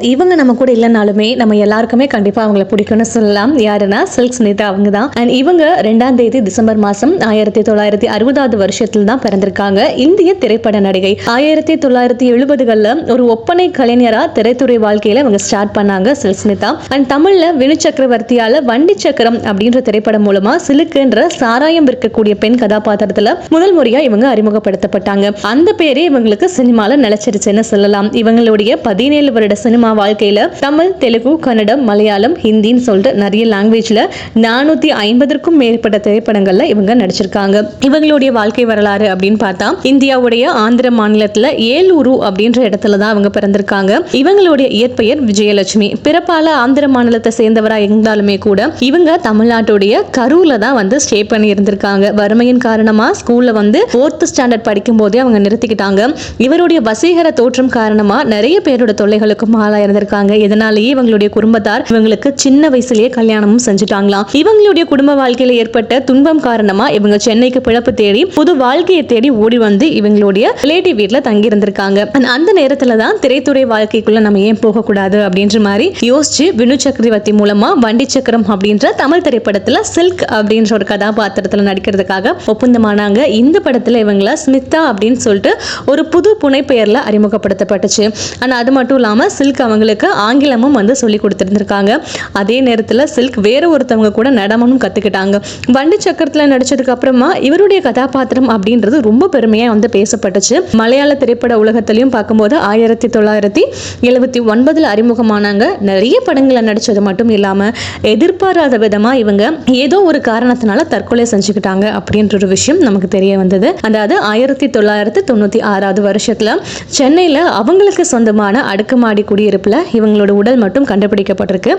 இவங்க நம்ம கூட இல்லைனாலுமே நம்ம எல்லாருக்குமே கண்டிப்பா அவங்கள பிடிக்கும்னு சொல்லலாம். யாருன்னா சில்க் ஸ்மிதா அவங்க தான். அண்ட் இவங்க ரெண்டாம் தேதி டிசம்பர் மாசம் ஆயிரத்தி தொள்ளாயிரத்தி அறுபதாவது வருஷத்தில் தான் பிறந்திருக்காங்க. இந்திய திரைப்பட நடிகை. ஆயிரத்தி தொள்ளாயிரத்தி எழுபதுகளில் ஒரு ஒப்பனை கலைஞரா திரைத்துறை வாழ்க்கையில இவங்க ஸ்டார்ட் பண்ணாங்க சில்க் ஸ்னிதா அண்ட் தமிழ்ல வினு சக்கரவர்த்தியால வண்டி சக்கரம் அப்படின்ற திரைப்படம் மூலமா சிலுக்குன்ற சாராயம் விற்கக்கூடிய பெண் கதாபாத்திரத்துல முதல் முறையா இவங்க அறிமுகப்படுத்தப்பட்டாங்க. அந்த பேரே இவங்களுக்கு சினிமால நிலைச்சிருச்சுன்னு சொல்லலாம். இவங்களுடைய பதினேழு வருட சினிமா வாழ்க்கையில தமிழ் தெலுங்கு கன்னடம் மலையாளம் ஹிந்தின்னு சொல்லிட்டு நிறைய லாங்குவேஜ்ல நானூத்தி ஐம்பதற்கும் மேற்பட்ட திரைப்படங்கள்ல இவங்க நடிச்சிருக்காங்க. இவங்களுடைய வாழ்க்கை வரலாறு அப்படின்னு பார்த்தா இந்தியாவுடைய ஆந்திர மாநிலத்துல ஏலூரு அப்படின்ற இடத்துல தான் அவங்க பிறந்திருக்காங்க. இவங்களுடைய இயற்பெயர் விஜயலட்சுமி. பிறப்பால ஆந்திர மாநிலத்தை சேர்ந்தவரா இருந்தாலுமே கூட இவங்க தமிழ்நாட்டுடைய கரூர்ல தான் வந்து ஸ்டே பண்ணி இருந்திருக்காங்க வறுமையின் காரணமா ஸ்கூல்ல வந்து ஃபோர்த் ஸ்டாண்டர்ட் படிக்கும் போதே அவங்க நிறுத்திக்கிட்டாங்க. இவருடைய வசீகர தோற்றம் காரணமா நிறைய பேரோட தொல்லைகளுக்கும் ஆளா இருந்திருக்காங்க. இதனாலேயே இவங்களுடைய குடும்பத்தார் இவங்களுக்கு சின்ன வயசுலயே கல்யாணமும் செஞ்சுட்டாங்களாம். இவங்களுடைய குடும்ப வாழ்க்கையில ஏற்பட்ட துன்பம் காரணமா இவங்க சென்னைக்கு பிழப்பு தேடி புது வாழ்க்கையை தேடி ஓடி வந்து இவங்களுடைய ரிலேட்டிவ் வீட்டுல தங்கி இருந்திருக்காங்க அந்த நேரத்துல தான் திரைத்துறை வாழ்க்கைக்குள்ள நம்ம ஏன் போகக்கூடாது அப்படின்ற மாதிரி யோசிச்சு வினு சக்கரவர்த்தி மூலமா வண்டி சக்கரம் அப்படின்ற தமிழ் திரைப்படத்துல சில்க் அப்படின்ற ஒரு கதாபாத்திரத்துல நடிக்கிறதுக்காக ஒப்பந்தமானாங்க. இந்த படத்துல இவங்கள ஸ்மிதா அப்படின்னு சொல்லிட்டு ஒரு புது புனைப்பெயர்ல அறிமுகப்படுத்தப்பட்டுச்சு. ஆனா அது மட்டும் இல்லாம சில்க் அவங்களுக்கு ஆங்கிலமும் வந்து சொல்லி கொடுத்துருந்துருக்காங்க. அதே நேரத்தில் சில்க் வேற ஒருத்தவங்க கூட நடனமும் கற்றுக்கிட்டாங்க வண்டி சக்கரத்தில் நடிச்சதுக்கு அப்புறமா இவருடைய கதாபாத்திரம் அப்படின்றது ரொம்ப பெருமையாக வந்து பேசப்பட்டுச்சு. மலையாள திரைப்பட உலகத்திலையும் பார்க்கும்போது ஆயிரத்தி தொள்ளாயிரத்தி எழுபத்தி ஒன்பதில் அறிமுகமானாங்க. நிறைய படங்களை நடித்தது மட்டும் இல்லாமல் எதிர்பாராத விதமாக இவங்க ஏதோ ஒரு காரணத்தினால தற்கொலை செஞ்சுக்கிட்டாங்க அப்படின்ற ஒரு விஷயம் நமக்கு தெரிய வந்தது. அதாவது ஆயிரத்தி தொள்ளாயிரத்தி தொண்ணூற்றி ஆறாவது வருஷத்தில் சென்னையில் அவங்களுக்கு சொந்தமான அடுக்குமாடி குடியிருப்பில் இவங்களோட உடல் மட்டும் கண்டுபிடிக்கப்பட்டிருக்கு.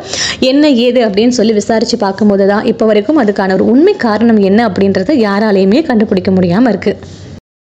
என்ன ஏது அப்படின்னு சொல்லி விசாரிச்சு பார்க்கும்போது தான் இப்போ வரைக்கும் அதுக்கான ஒரு உண்மை காரணம் என்ன அப்படின்றத யாராலையுமே கண்டுபிடிக்க முடியாம இருக்கு.